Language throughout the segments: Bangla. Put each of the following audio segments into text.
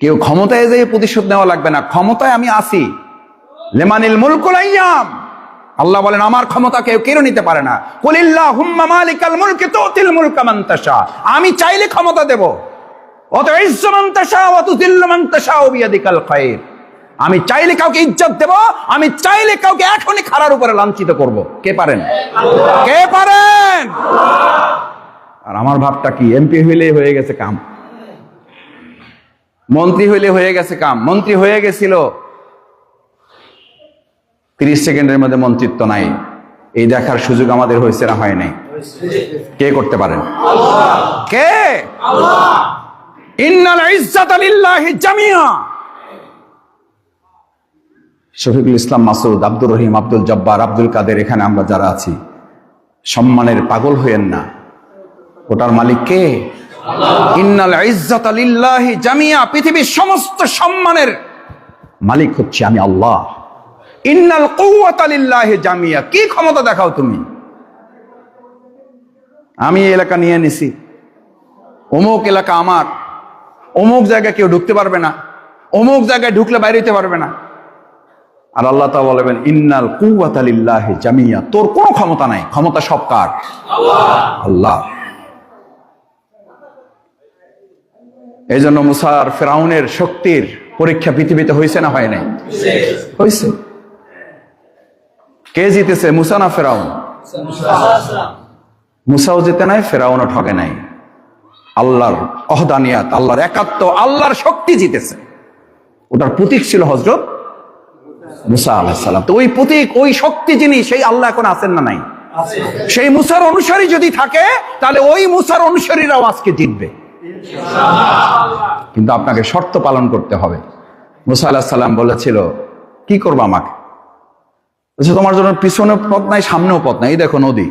কেউ ক্ষমতায় যেয়ে প্রতিশোধ নেওয়া লাগবে না। ক্ষমতায় আমি আসি লেমানিল মুলকুল আইয়াম আল্লাহ বলেন, আমার ক্ষমতা কেউ কেড়ে নিতে পারে না। আমি চাইলে ক্ষমতা দেব। অত আমি চাইলে কাউকে ইজ্জত দেব, আমি চাইলে কাউকে এখনই খারার উপরে লাঞ্ছিত করব। কে পারেন? কে পারেন? আর আমার ভাবটা কি, এমপি হইলে হয়ে গেছে কাম। মন্ত্রী হইলে হয়ে গেছে কাম। মন্ত্রী হয়ে গেছিল। তিরিশ সেকেন্ডের মধ্যে মন্ত্রিত্ব নাই। এই দেখার সুযোগ আমাদের হয়েছে না হয় নাই। কে করতে পারেন? কে? শফিকুল ইসলাম মাসুদ আব্দুর রহিম, আব্দুল জব্বার, আব্দুল কাদের, এখানে আমরা যারা আছি, সম্মানের পাগল হইয়েন না। ওটার মালিক কে? ইন্নাল ইজ্জাত লিল্লাহি জামিয়া পৃথিবীর সমস্ত সম্মানের মালিক হচ্ছে আমি আল্লাহ। ইন্নাল কৌয়াত লিল্লাহি জামিয়া কি ক্ষমতা দেখাও তুমি? আমি এলাকা নিয়ে নিছি। অমুক এলাকা আমার। অমুক জায়গায় কেউ ঢুকতে পারবে না। অমুক জায়গায় ঢুকলে বাইরে হতে পারবে না। আর আল্লাহ তা বলবেন ইন্নাল কুয়াত লিল্লাহি জামিয়া তোর কোনো ক্ষমতা নাই। ক্ষমতা সব কার? আল্লাহ। এই জন্য মুসার ফেরাউনের শক্তির পরীক্ষা পৃথিবীতে হয়েছে না হয় নাই? হয়েছে। কে জিতেছে মুসা না ফেরাউন? মুসাও জিতে নাই ফেরাউনও ঠকে নাই। আল্লাহর অহদানিয়াত আল্লাহর একাত্ম আল্লাহর শক্তি জিতেছে। ওটার প্রতীক ছিল হজরত মুসা আলাহিসাল্লাম তো ওই প্রতীক ওই শক্তি যিনি সেই আল্লাহ এখন আছেন না নাই? সেই মুসার অনুসারী যদি থাকে তাহলে ওই মুসার অনুসারীরাও আজকে জিতবে। কিন্তু আপনাকে শর্ত পালন করতে হবে। মুসা আলাহ সাল্লাম বলেছিল, কি করব আমাকে? বলছে, তোমার জন্য পিছনে পথ নাই, সামনেও পথ নাই। এই দেখো নদী।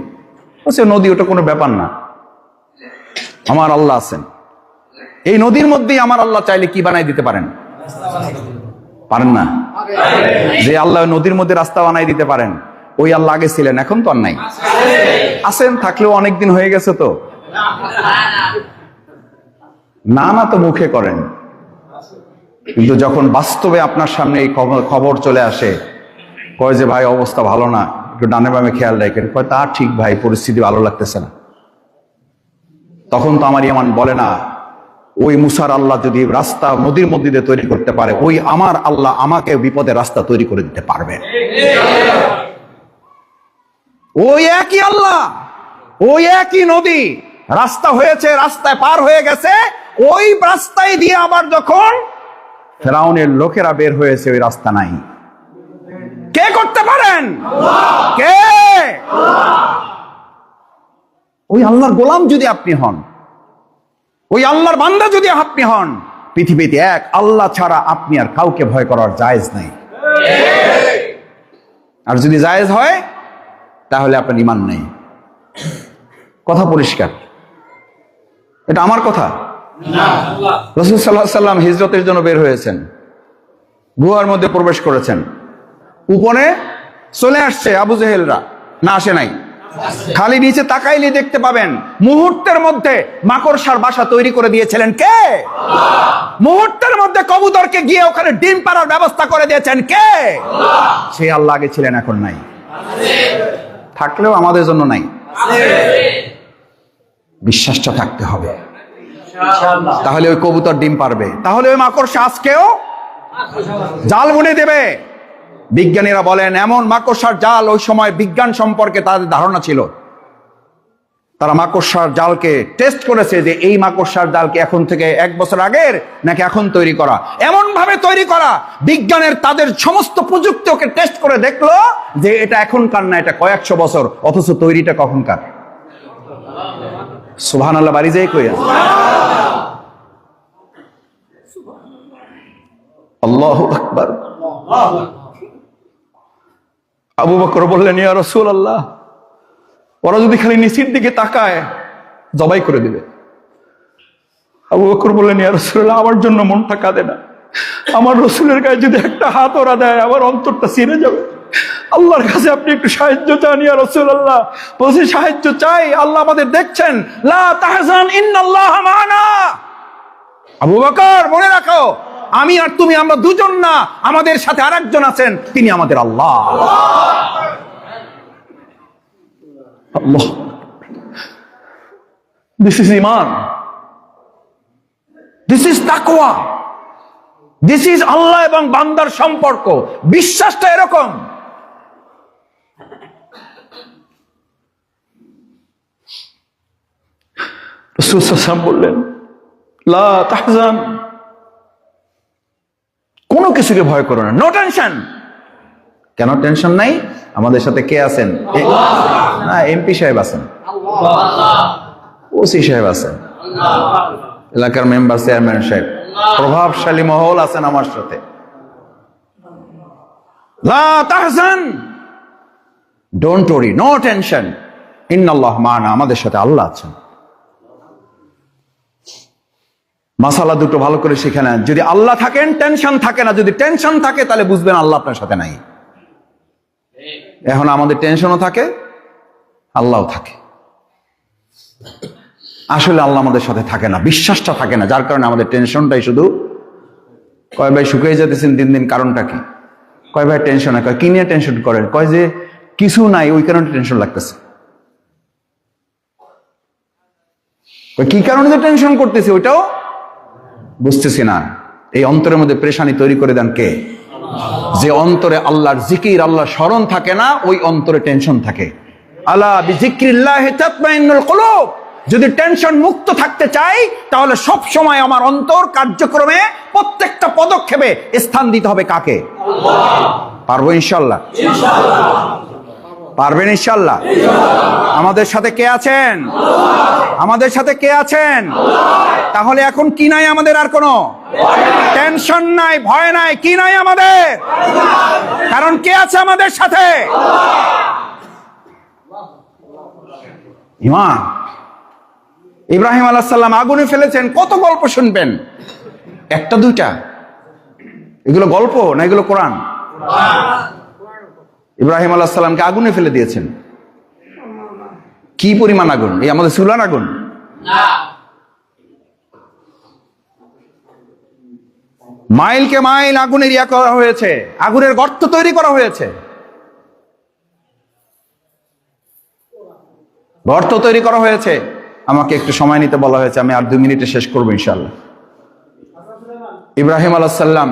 বলছে, নদী ওটা কোনো ব্যাপার না। আমার আল্লাহ আছেন। এই নদীর মধ্যেই আমার আল্লাহ চাইলে কি বানাই দিতে পারেন? পারেন না? যে আল্লাহ নদীর মধ্যে রাস্তা বানাই দিতে পারেন, ওই আল্লাহ আগে ছিলেন, এখন তো আর নাই। আছেন, থাকলেও অনেকদিন হয়ে গেছে তো। না না তো মুখে করেন। কিন্তু যখন বাস্তবে আপনার সামনে এই খবর খবর চলে আসে, কয় যে, ভাই, অবস্থা ভালো না। একটু ডানে বামে খেয়াল রাখেন। কয়, তা ঠিক ভাই, পরিস্থিতি ভালো লাগতেছে না। তখন তো আমার ইমান বলে না, ওই মুসার আল্লাহ যদি রাস্তা নদীর মধ্যে দিয়ে তৈরি করতে পারে, ওই আমার আল্লাহ আমাকে বিপদে রাস্তা তৈরি করে দিতে পারবে। ওই একই আল্লাহ, ওই একই নদী, রাস্তা হয়েছে, রাস্তায় পার হয়ে গেছে ওই রাস্তায় দিয়ে আবার যখন ফেরাউনের লোকেরা বের হয়েছে, ওই রাস্তা নাই। কে করতে পারেন? কে? ওই আল্লাহর গোলাম যদি আপনি হন, ওই আল্লাহর বান্দা যদি আপনি হন, পৃথিবীতে এক আল্লাহ ছাড়া আপনি আর কাউকে ভয় করার জায়েজ নাই। আর যদি জায়েজ হয়, তাহলে আপনার ইমান নেই। কথা পরিষ্কার। এটা আমার কথা। রসুল সাল্লাহ সাল্লাম হিজরতের জন্য বের হয়েছেন। গুহার মধ্যে প্রবেশ করেছেন। উপরে চলে আসছে আবু জেহেলরা। না আসে নাই। খালি নিচে তাকাইলে দেখতে পাবেন মুহূর্তের মধ্যে মাকড়সার বাসা তৈরি করে দিয়েছিলেন কে? মুহূর্তের মধ্যে কবুতরকে গিয়ে ওখানে ডিম পাড়ার ব্যবস্থা করে দিয়েছেন কে? সে আল্লাহ আগে ছিলেন এখন নাই। থাকলেও আমাদের জন্য নাই। বিশ্বাসটা থাকতে হবে। তাহলে ওই কবুতর ডিম পারবে। তাহলে ওই মাকড়সা আজকেও জাল বুনে দেবে। বিজ্ঞানীরা বলেন, এমন মাকড়সার জাল ওই সময় বিজ্ঞান সম্পর্কে তাদের ধারণা ছিল। তারা মাকড়সার জালকে টেস্ট করেছে যে এই মাকড়সার জালকে এখন থেকে এক বছর আগের, নাকি এখন তৈরি করা? এমন ভাবে তৈরি করা, বিজ্ঞানের তাদের সমস্ত প্রযুক্তি ওকে টেস্ট করে দেখল যে এটা এখনকার না, এটা কয়েকশো বছর, অথচ তৈরিটা কখনকার। সুবহান আল্লাহ বাড়ি যাই কইয়া আবু বকর বললেন, ইয়া রসুল আল্লাহ ওরা যদি খালি নিচের দিকে তাকায়, জবাই করে দিবে। আবু বকর বললেন, ইয়া রসুল্লাহ আমার জন্য মনটা কাঁদে না। আমার রসুলের গায়ে যদি একটা হাত ওরা দেয়, আমার অন্তরটা ছিঁড়ে যাবে। আল্লাহর কাছে আপনি একটু সাহায্য চান, ইয়া রসুল আল্লাহ বলছি, সাহায্য চাই। আল্লাহ আমাদের দেখছেন। লা তাহজান ইন্নাল্লাহ মানা। আবু বকর, মনে রাখো, আমি আর তুমি আমরা দুজন না, আমাদের সাথে আরেকজন আছেন, তিনি আমাদের আল্লাহ। আল্লাহ। দিস ইজ ইমান দিস ইজ তাকওয়া দিস ইজ আল্লাহ এবং বান্দার সম্পর্ক। বিশ্বাসটা এরকম। রাসূল সাল্লাল্লাহু আলাইহি ওয়াসাল্লাম বললেন, লা তাহজান। কোনো কিছুকে ভয় করো না। নো টেনশন কেন টেনশন নাই? আমাদের সাথে কে আছেন? না, এমপি সাহেব আছেন। ওসি সাহেব আছেন। এলাকার মেম্বার চেয়ারম্যান সাহেব। প্রভাবশালী মহল আছেন আমার সাথে। ডোন্ট ওরি নো টেনশন ইন্নাল্লাহ মানা, আমাদের সাথে আল্লাহ আছেন। মাসালা দুটো ভালো করে শিখে নেন। যদি আল্লাহ থাকেন টেনশন থাকে না। যদি টেনশন থাকে, তাহলে বুঝবেন আল্লাহ আপনার সাথে নাই। এখন আমাদের টেনশনও থাকে, আল্লাহও থাকে। আসলে আল্লাহ আমাদের সাথে থাকে না, বিশ্বাসটা থাকে না। যার কারণে আমাদের টেনশনটাই শুধু কয়, ভাই, শুকিয়ে যেতেছেন দিন দিন, কারণটা কি? কয়, ভাই টেনশন কয়, কি নিয়ে টেনশন করেন? কয় যে, কিছু নাই, ওই কারণে টেনশন লাগতেছে। কি কারণে টেনশন করতেছে, ওইটাও বুঝতেছি না। এই অন্তরের মধ্যে প্রেশানি তৈরি করে দেন কে? যে অন্তরে আল্লাহর জিকির আল্লাহ স্মরণ থাকে না ওই অন্তরে টেনশন থাকে। আল্লাহ যদি টেনশন মুক্ত থাকতে চাই তাহলে সব সময় আমার অন্তর কার্যক্রমে প্রত্যেকটা পদক্ষেপে স্থান দিতে হবে কাকে? পারব ইনশাল্লাহ পারবেন ইনশাল্লাহ। আমাদের সাথে কে আছেন? আমাদের সাথে কে আছেন? তাহলে এখন কি নাই আমাদের আর কোনো? টেনশন নাই, ভয় নাই, কি নাই আমাদের? কারণ কে আছে আমাদের সাথে? ইমান ইব্রাহিম আলাহ সাল্লাম আগুনে ফেলেছেন, কত গল্প শুনবেন? একটা, দুইটা। এগুলো গল্প না এগুলো কোরআন? ইব্রাহিম আলাহ সাল্লামকে আগুনে ফেলে দিয়েছেন। কি পরিমাণ আগুন? এই আমাদের সুলান আগুন? মাইলকে মাইল আগুনের ইয়া করা হয়েছে। আগুনের গর্ত তৈরি করা হয়েছে। গর্ত তৈরি করা হয়েছে। আমাকে একটু সময় নিতে বলা হয়েছে আমি আর দুই মিনিটে শেষ করব ইনশাল্লাহ ইব্রাহিম আলাহাল্লাম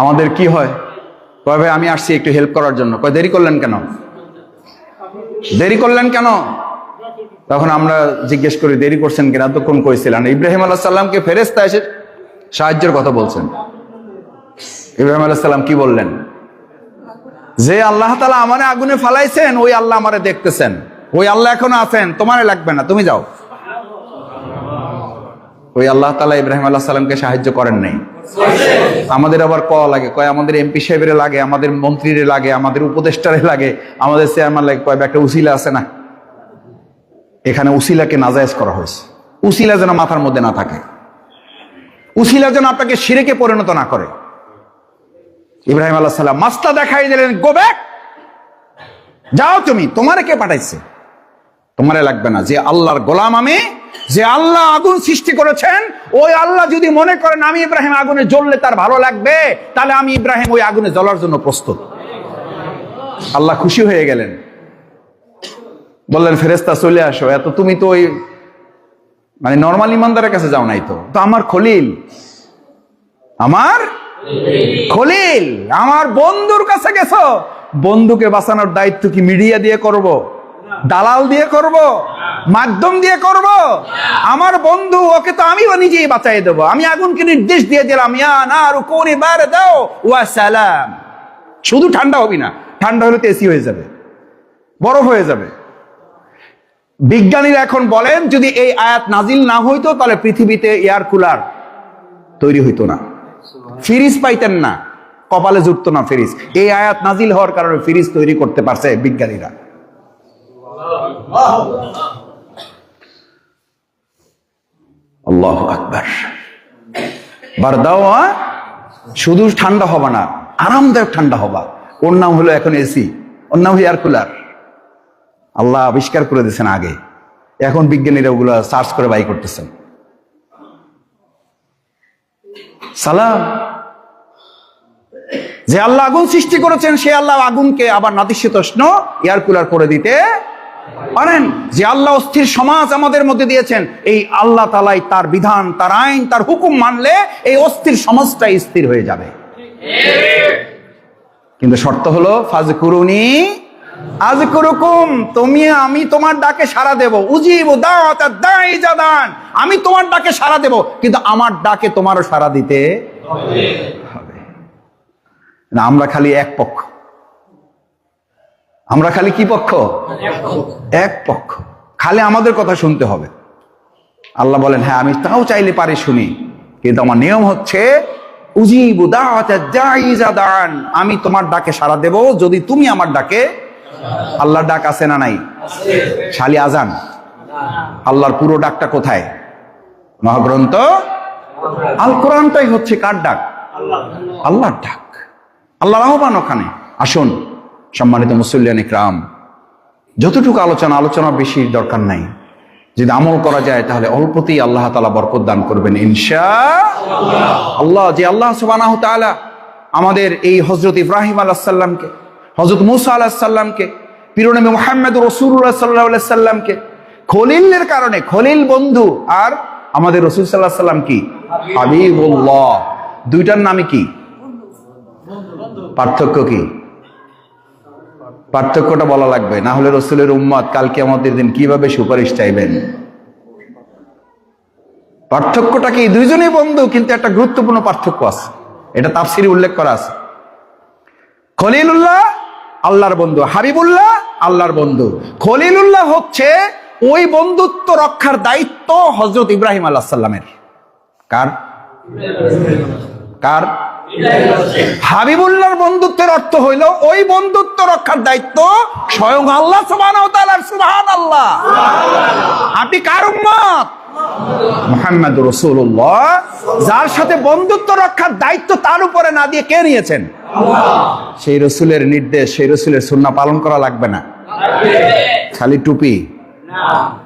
আমাদের কি হয়? কয়, ভাই, আমি আসছি একটু হেল্প করার জন্য। কয়, দেরি করলেন কেন? দেরি করলেন কেন? তখন আমরা জিজ্ঞেস করি, দেরি করছেন কেন? এতক্ষণ কইছিলেন ইব্রাহিম আলাহ সাল্লামকে ফেরেস্তা এসে সাহায্যের কথা বলছেন। ইব্রাহিম আলাহ সাল্লাম কি বললেন? যে আল্লাহ তালা আমারে আগুনে ফালাইছেন, ওই আল্লাহ আমারে দেখতেছেন। ওই আল্লাহ এখনও আছেন, তোমারে লাগবে না, তুমি যাও। ওই আল্লাহ তালা ইব্রাহিম আল্লাহ সাল্লামকে সাহায্য করেন নাই। আমাদের আবার ক লাগে, কয় আমাদের এমপি সাহেবের লাগে, আমাদের মন্ত্রীর লাগে, আমাদের উপদেষ্টারে লাগে, আমাদের চেয়ারম্যান লাগে, কয়, একটা উসিলা আছে না? এখানে উসিলাকে নাজায়েজ করা হয়েছে। উসিলা যেন মাথার মধ্যে না থাকে। উসিলা যেন আপনাকে সিরেকে পরিণত না করে। ইব্রাহিম আল্লাহ সাল্লাম মাস্তা দেখাই দিলেন, গো ব্যাক! যাও তুমি, তোমারে কে পাঠাইছে? তোমারে লাগবে না। যে আল্লাহর গোলাম আমি, যে আল্লাহ আগুন সৃষ্টি করেছেন, ওই আল্লাহ যদি মনে করেন আমি ইব্রাহিম আগুনে জ্বললে তার ভালো লাগবে, তাহলে আমি ইব্রাহিম ওই আগুনে জ্বলার জন্য প্রস্তুত। আল্লাহ খুশি হয়ে গেলেন। বললেন ফেরেস্তা চলে আসো। এত তুমি তো ওই মানে নর্মাল ইমানদারের কাছে যাও নাই তো। তো আমার খলিল। আমার খলিল। আমার বন্ধুর কাছে গেছো। বন্ধুকে বাঁচানোর দায়িত্ব কি মিডিয়া দিয়ে করব? দালাল দিয়ে করব? মাধ্যম দিয়ে করব? আমার বন্ধু, ওকে তো আমিও নিজেই বাঁচাই দেব। আমি আগুনকে নির্দেশ দিয়ে দিলাম দাও সালাম। শুধু ঠান্ডা হবি না, ঠান্ডা হলে তো এসি হয়ে যাবে, বরফ হয়ে যাবে। বিজ্ঞানীরা এখন বলেন, যদি এই আয়াত নাজিল না হইতো, তাহলে পৃথিবীতে এয়ার কুলার তৈরি হইতো না। ফ্রিজ পাইতেন না, কপালে জুটতো না ফ্রিজ। এই আয়াত নাজিল হওয়ার কারণে ফ্রিজ তৈরি করতে পারছে বিজ্ঞানীরা। আল্লাহ আকবার। বারদাওয়া শুধু ঠান্ডা হবা না, আরামদায়ক ঠান্ডা হবা। ওর নাম হলো এখন এসি, ওর নাম এয়ার কুলার। আল্লাহ আবিষ্কার করে দিয়েছেন আগে। এখন বিজ্ঞানীরা ওগুলো সার্চ করে বাই করতেছেন। সালাম। যে আল্লাহ আগুন সৃষ্টি করেছেন, সে আল্লাহ আগুনকে আবার নাতিশীতোষ্ণ এয়ার কুলার করে দিতে পারেন যে আল্লাহ অস্থির সমাজ আমাদের মধ্যে দিয়েছেন, এই আল্লাহ তালাই তার বিধান, তার আইন, তার হুকুম মানলে এই অস্থির সমাজটাই স্থির হয়ে যাবে। কিন্তু শর্ত হলো ফাজ কুরুনি আজ কুরুকুম তুমি আমি তোমার ডাকে সাড়া দেব। উজিব জাদান, আমি তোমার ডাকে সাড়া দেব, কিন্তু আমার ডাকে তোমারও সাড়া দিতে হবে। না, আমরা খালি এক পক্ষ। আমরা খালি কি পক্ষ? এক পক্ষ। খালি আমাদের কথা শুনতে হবে। আল্লাহ বলেন হ্যাঁ আমি তাও চাইলে পারি শুনি। কিন্তু আমার নিয়ম হচ্ছে আমি তোমার ডাকে সাড়া দেব যদি তুমি আমার ডাকে আল্লাহর ডাক আছে না নাই? শালি আজান। আল্লাহর পুরো ডাকটা কোথায়? মহাগ্রন্থ? আল কোরআনটাই হচ্ছে কার ডাক। আল্লাহর ডাক। আল্লাহর আহ্বান ওখানে। আসুন। সম্মানিত মুসল্লিয়ান ইকরাম, যতটুকু আলোচনা আলোচনা বেশি দরকার নাই। যদি আমল করা যায়, তাহলে অল্পতেই আল্লাহ তালা বরকত দান করবেন, ইনশা আল্লাহ। যে আল্লাহ তাআলা আমাদের এই হজরত ইব্রাহিম আলাহ সাল্লামকে হজরত মুসা আলাহ সাল্লামকে পিরোনবী মোহাম্মদ রসুল্লাহ সাল্লাহ সাল্লামকে, খলিলের কারণে, খলিল বন্ধু আর আমাদের রসুল সাল্লাহ সাল্লাম কি? হাবিবুল্লাহ। দুইটার নামে কি? পার্থক্য কি? পার্থক্যটা বলা লাগবে। না হলে রসুলের উম্মত কালকে আমাদের দিন কীভাবে সুপারিশ চাইবেন? পার্থক্যটা কি? দুইজনেই বন্ধু, কিন্তু একটা গুরুত্বপূর্ণ পার্থক্য আছে। এটা তাফসিরে উল্লেখ করা আছে। খলিলুল্লাহ, আল্লাহর বন্ধু। হাবিবুল্লাহ, আল্লাহর বন্ধু। খলিলুল্লাহ হচ্ছে ওই বন্ধুত্ব রক্ষার দায়িত্ব হজরত ইব্রাহিম আল্লাহ সাল্লামের কার? কার? হাবিবুল্লাহর বন্ধুত্বের অর্থ হইল ওই বন্ধুত্ব রক্ষার দায়িত্ব স্বয়ং আল্লাহ সুবহানাহু ওয়া তাআলার। সুবহানাল্লাহ। আপনি কার উম্মত? যার সাথে বন্ধুত্ব রক্ষার দায়িত্ব তার উপরে না দিয়ে কে নিয়েছেন? সেই রসুলের নির্দেশ, সেই রসুলের সুন্নাহ পালন করা লাগবে না। খালি টুপি,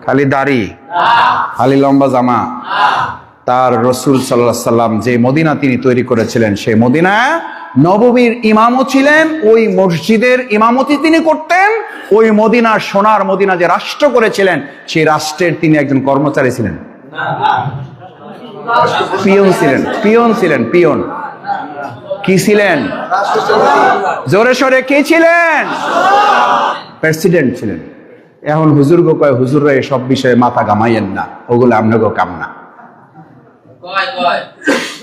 খালি দাড়ি, খালি লম্বা জামা তার রসুল সাল্লাহ সাল্লাম যে মদিনা তিনি তৈরি করেছিলেন সেই মদিনা নববীর ইমামও ছিলেন, ওই মসজিদের ইমামতি তিনি করতেন, ওই মদিনা সোনার মদিনা যে রাষ্ট্র করেছিলেন, সেই রাষ্ট্রের তিনি একজন কর্মচারী ছিলেন। পিয়ন ছিলেন পিয়ন ছিলেন, পিয়ন। কি ছিলেন? জোরে সোরে, কি ছিলেন? প্রেসিডেন্ট ছিলেন। এখন হুজুর গো কয়, হুজুররা এসব বিষয়ে মাথা গামাইয়েন না, ওগুলো আপনাকে কাম না।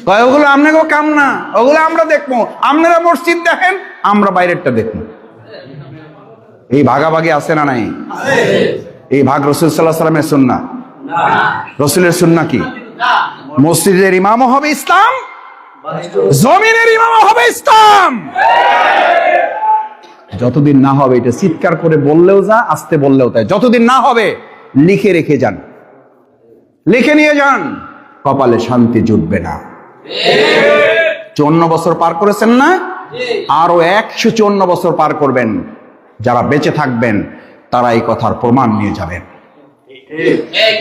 কয় ওগুলো আপনাকে কাম না। ওগুলো আমরা দেখব। আপনারা মসজিদ দেখেন আমরা বাইরেরটা দেখব। এই ভাগাভাগি আছে না নাই? এই ভাগ রসুল সাল্লাহ সাল্লামের সুন্না রসুলের সুন্না কি? মসজিদের ইমামও হবে ইসলাম? জমিনের ইমামও হবে ইসলাম? যতদিন না হবে এটা চিৎকার করে বললেও যা আসতে বললেও তাই। যতদিন না হবে লিখে রেখে যান। লিখে নিয়ে যান। কপালে শান্তি জুটবে না। চুয়ান্ন বছর পার করেছেন না? আরও একশো চুয়ান্ন বছর পার করবেন। যারা বেঁচে থাকবেন, তারা এই কথার প্রমাণ নিয়ে যাবেন।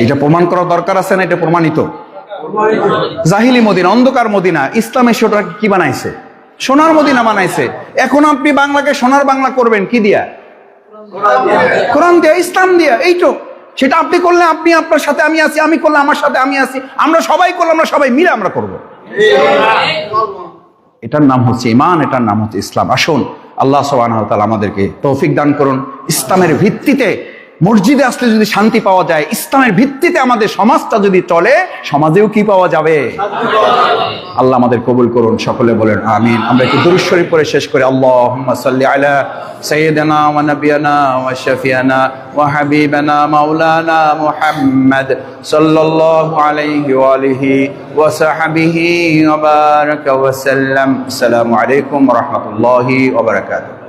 এটা প্রমাণ করার দরকার আছে না, এটা প্রমাণিত? জাহিলি মদিনা, অন্ধকার মদিনা ইসলাম এসে ওটাকে কি বানাইছে? সোনার মদিনা বানাইছে। এখন আপনি বাংলাকে সোনার বাংলা করবেন, কি দিয়া। কোরআন দিয়া, ইসলাম দিয়া, এই তো। সেটা আপনি করলে আপনি আপনার সাথে আমি আছি, আমি করলে আমার সাথে আমি আছি। আমরা সবাই করলে আমরা সবাই মিলে আমরা করব। এটার নাম হচ্ছে ইমান এটার নাম হচ্ছে ইসলাম। আসুন, আল্লাহ সোবান আমাদেরকে তৌফিক দান করুন। ইসলামের ভিত্তিতে মসজিদে আসলে যদি শান্তি পাওয়া যায়, ইসলামের ভিত্তিতে আমাদের সমাজটা যদি চলে, সমাজেও কি পাওয়া যাবে? আল্লাহ আমাদের কবুল করুন, সকলে বলেন আমিন। আমরা একটু দুরুদ শরীফ পরে শেষ করে। আল্লাহুম্মা সাল্লি আলা বারাকা ওয়া